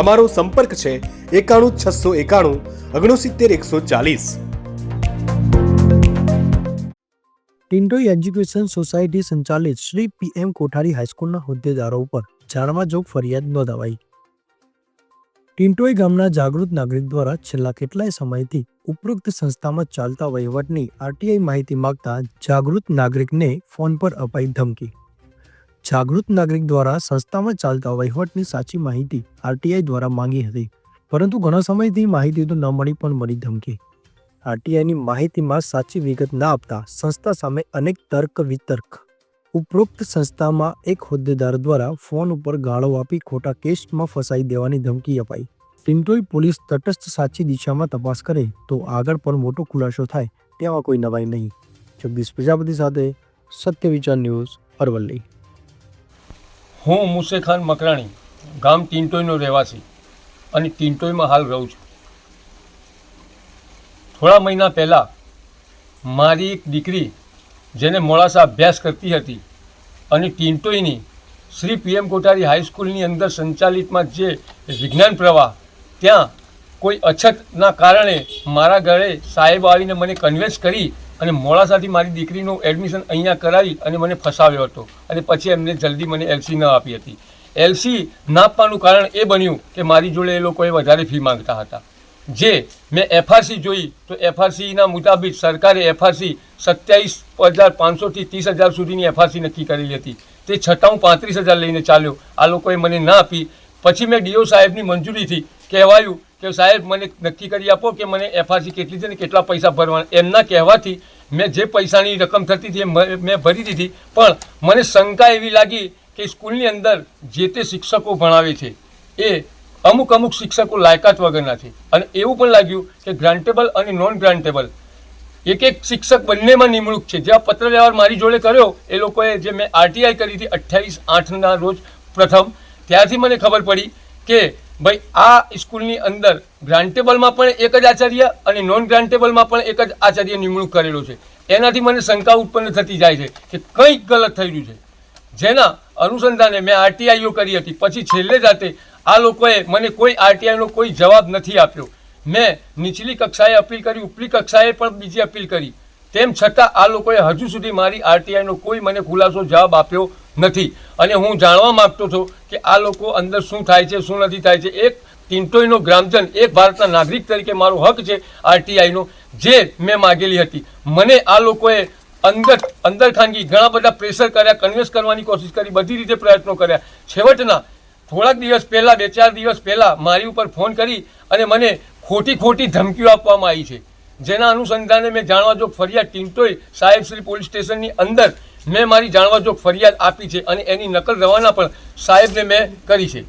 અમારો સંપર્ક છે એકાણું છસો એકાણું ઓગણસિત્તેર એકસો ચાલીસ. ટિન્ટોઈ એજ્યુકેશન સોસાયટી સંચાલિત શ્રી પીએમ કોઠારી હાઈસ્કૂલના હોદ્દેદારો ઉપર જાણવાજોગ ફરિયાદ નોંધાવાઈ. ટિન્ટોઈ ગામના જાગૃત નાગરિક દ્વારા છેલ્લા કેટલાય સમયથી ઉપરોક્ત સંસ્થામાં ચાલતા વહીવટની આરટીઆઈ માહિતી માગતા જાગૃત નાગરિકને ફોન પર અપાઈ ધમકી. જાગૃત નાગરિક દ્વારા સંસ્થામાં ચાલતા વહીવટની સાચી માહિતી આરટીઆઈ દ્વારા માંગી હતી. પરંતુ ઘણા સમયથી માહિતી તો ન મળી પણ મળી ધમકી. આરટીઆઈની માહિતીમાં સાચી વિગત ના આપતા સંસ્થા સામે અનેક તર્ક વિતર્ક. ઉપરોક્ત સંસ્થામાં એક હોદ્દેદાર દ્વારા ફોન ઉપર ગાળો આપી ખોટા કેસમાં ફસાઈ દેવાની ધમકી અપાઈ. ટિન્ટોઈ પોલીસ તટસ્થ સાચી દિશામાં તપાસ કરે તો આગળ પણ મોટો ખુલાસો થાય તેમાં કોઈ નવાઈ નહીં. જગદીશ પ્રજાપતિ સાથે સત્ય વિચાર ન્યૂઝ અરવલ્લી. હું મુસે ખાન મકરાણી, ગામ ટિન્ટોઈનો રહેવાસી અને ટિન્ટોઈમાં હાલ રહું છું. થોડા મહિના પહેલાં મારી એક દીકરી જેને મોડાસા અભ્યાસ કરતી હતી અને ટિન્ટોઈની શ્રી પીએમ કોઠારી હાઈસ્કૂલની અંદર સંચાલિતમાં જે વિજ્ઞાન પ્રવાહ, ત્યાં કોઈ અછતના કારણે મારા ઘરે સાહેબ આવીને મને કન્વેન્સ કરી અને મોડાસાથી મારી દીકરીનું એડમિશન અહીંયા કરાવી અને મને ફસાવ્યો હતો. અને પછી એમને જલ્દી મને એલસી ન આપી હતી. એલસી ના આપવાનું કારણ એ બન્યું કે મારી જોડે એ લોકોએ વધારે ફી માંગતા હતા. જે મેં એફઆરસી જોઈ તો એફઆરસીના મુતાબિક સરકારે એફઆરસી સત્યાવીસ હજાર પાંચસોથી ત્રીસ હજાર સુધીની એફઆરસી નક્કી કરેલી હતી. તે છતાં હું પાંત્રીસ હજાર લઈને ચાલ્યો. આ લોકોએ મને ના આપી. પછી મેં ડીઓ સાહેબની મંજૂરીથી કહેવાયું કે સાહેબ, મને નક્કી કરી આપો કે મને એફઆરસી કેટલી છે ને કેટલા પૈસા ભરવાના. એમના કહેવાથી મેં જે પૈસાની રકમ થતી હતી મેં ભરી દીધી. પણ મને શંકા એવી લાગી કે સ્કૂલની અંદર જે તે શિક્ષકો ભણાવે છે, એ અમુક અમુક શિક્ષકો લાયકાત વગરના છે. અને એવું પણ લાગ્યું કે ગ્રાન્ટેબલ અને નોન ગ્રાન્ટેબલ એક એક શિક્ષક બંનેમાં નિમણૂક છે. જેવા પત્ર વ્યવહાર મારી જોડે કર્યો, એ લોકોએ જે મેં આરટીઆઈ કરી હતી અઠ્યાવીસ આઠના રોજ પ્રથમ ત્યારથી મને ખબર પડી કે ભાઈ, આ સ્કૂલની અંદર ગ્રાન્ટેબલમાં પણ એક જ આચાર્ય અને નોન ગ્રાન્ટેબલમાં પણ એક જ આચાર્ય નિમણૂક કરેલો છે. એનાથી મને શંકા ઉત્પન્ન થતી જાય છે કે કંઈક ગલત થઈ રહ્યું છે. જેના અનુસંધાને મેં આરટીઆઈઓ કરી હતી. પછી છેલ્લે જાતે આ લોકોએ મને કોઈ આરટીઆઈનો કોઈ જવાબ નથી આપ્યો. મેં નીચલી કક્ષાએ અપીલ કરી, ઉપલી કક્ષાએ પણ બીજી અપીલ કરી. તેમ છતાં આ લોકોએ હજુ સુધી મારી આરટીઆઈનો કોઈ મને ખુલાસો જવાબ આપ્યો નથી. અને હું જાણવા માગતો હતો કે આ લોકો અંદર શું થાય છે, શું નથી થાય છે. એક ટિન્ટોઈનો ગ્રામજન, એક ભારતના નાગરિક તરીકે મારો હક છે આરટીઆઈનો, જે મેં માગેલી હતી. મને આ લોકોએ અંદર અંદર ખાનગી ઘણા બધા પ્રેશર કર્યા કન્વિન્સ કરવાની કોશિશ કરી, બધી રીતે પ્રયત્નો કર્યા. છેવટના, થોડાક દિવસ પહેલાં, બે ચાર દિવસ પહેલાં મારી ઉપર ફોન કરી અને મને ખોટી ખોટી ધમકીઓ આપવામાં આવી છે. જેના અનુસંધાને મેં જાણવાજોગ ફરિયાદ ટિન્ટોઈ સાહેબશ્રી પોલીસ સ્ટેશનની અંદર મેં મારી જાણવાજોગ ફરિયાદ આપી છે અને એની નકલ રવાના પણ સાહેબને મેં કરી છે.